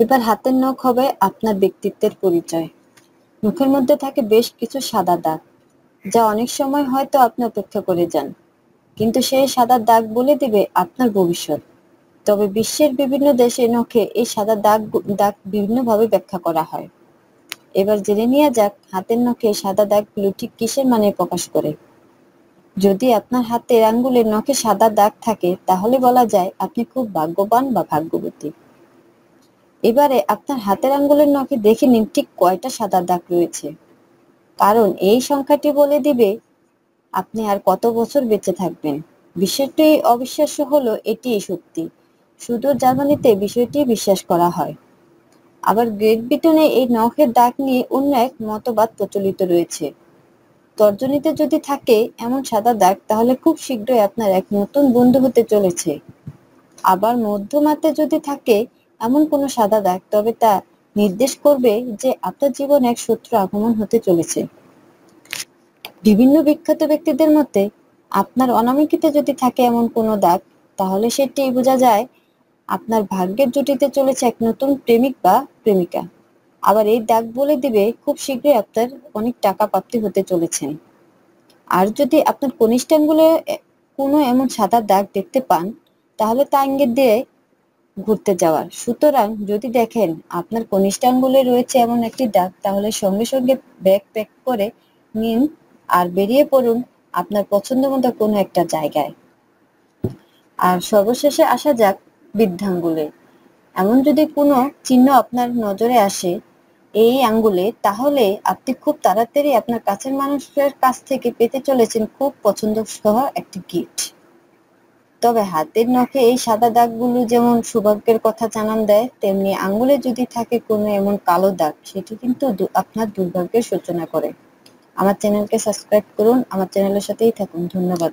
এবার হাতের নখ হবে আপনার ব্যক্তিত্বের পরিচয়। মুখের মধ্যে থাকে বেশ কিছু সাদা দাগ, যা অনেক সময় হয়তো আপনি অপেক্ষা করে যান। কিন্তু সেই সাদা দাগ বলে দিবে আপনার ভবিষ্যৎ। তবে বিশ্বের বিভিন্ন দেশে নখে এই সাদা দাগ দাগ বিভিন্নভাবে ব্যাখ্যা করা হয়। এবার জেনে নেওয়া যাক হাতের নখে সাদা দাগগুলো ঠিক কিসের মানে প্রকাশ করে। যদি আপনার হাতের আঙ্গুলের নখে সাদা দাগ থাকে, তাহলে বলা যায় আপনি খুব ভাগ্যবান বা ভাগ্যবতী। এবারে আপনার হাতের আঙ্গুলের নখে দেখে নিন ঠিক কয়টা সাদা দাগ রয়েছে। কারণ এই সংখ্যাটি বলে দিবে, আপনি আর কত বছর বেঁচে থাকবেন। বিষয়টি অবিশ্বাস্য হলো, এটিই সত্যি। শুধু জার্মানিতে বিষয়টি বিশ্বাস করা হয়। আবার গ্রেট ব্রিটেনে এই নখের দাগ নিয়ে অন্য এক মতবাদ প্রচলিত রয়েছে। তর্জনীতে যদি থাকে এমন সাদা দাগ, তাহলে খুব শীঘ্রই আপনার এক নতুন বন্ধু হতে চলেছে। আবার মধ্যমাতে যদি থাকে এমন কোনো সাদা দাগ, তবে তা নির্দেশ করবে যে আপনার জীবন এক শত্রু আগমন হতে চলেছে। বিভিন্ন বিখ্যাত ব্যক্তিদের মতে, আপনার অনামিকিতে যদি থাকে এমন কোনো দাগ, তাহলে সেটি বোঝা যায় আপনার ভাগ্যের জুটিতে চলেছে এক নতুন প্রেমিক বা প্রেমিকা। আবার এই দাগ বলে দিবে, খুব শীঘ্রই আপনার অনেক টাকা প্রাপ্তি হতে চলেছেন। আর যদি আপনার কনিষ্ঠানগুলো কোনো এমন সাদা দাগ দেখতে পান, তাহলে তা ইঙ্গিত দিয়ে ঘুরতে যাওয়ার। সুতরাং যদি দেখেন আপনার কনিষ্ঠানগুলো রয়েছে এমন একটি দাগ তাহলে সঙ্গে সঙ্গে ব্যাগ প্যাক করে নিন আর বেরিয়ে পড়ুন আপনার পছন্দ মতো কোনো একটা জায়গায়। আর সর্বশেষে আসা যাক বৃদ্ধাঙ্গুলে। এমন যদি কোনো চিহ্ন আপনার নজরে আসে এই আঙ্গুলে, তাহলে আপনি খুব তাড়াতাড়ি আপনার কাছের মানুষের কাছ থেকে পেতে চলেছেন খুব পছন্দ সহ একটি গিফট তবে হাতের নখে এই সাদা দাগগুলো যেমন সৌভাগ্যের কথা জানান দেয়, তেমনি আঙ্গুলে যদি থাকে কোনো এমন কালো দাগ, সেটি কিন্তু আপনার দুর্ভাগ্যের সূচনা করে। আমার চ্যানেলকে সাবস্ক্রাইব করুন, আমার চ্যানেলের সাথেই থাকুন, ধন্যবাদ।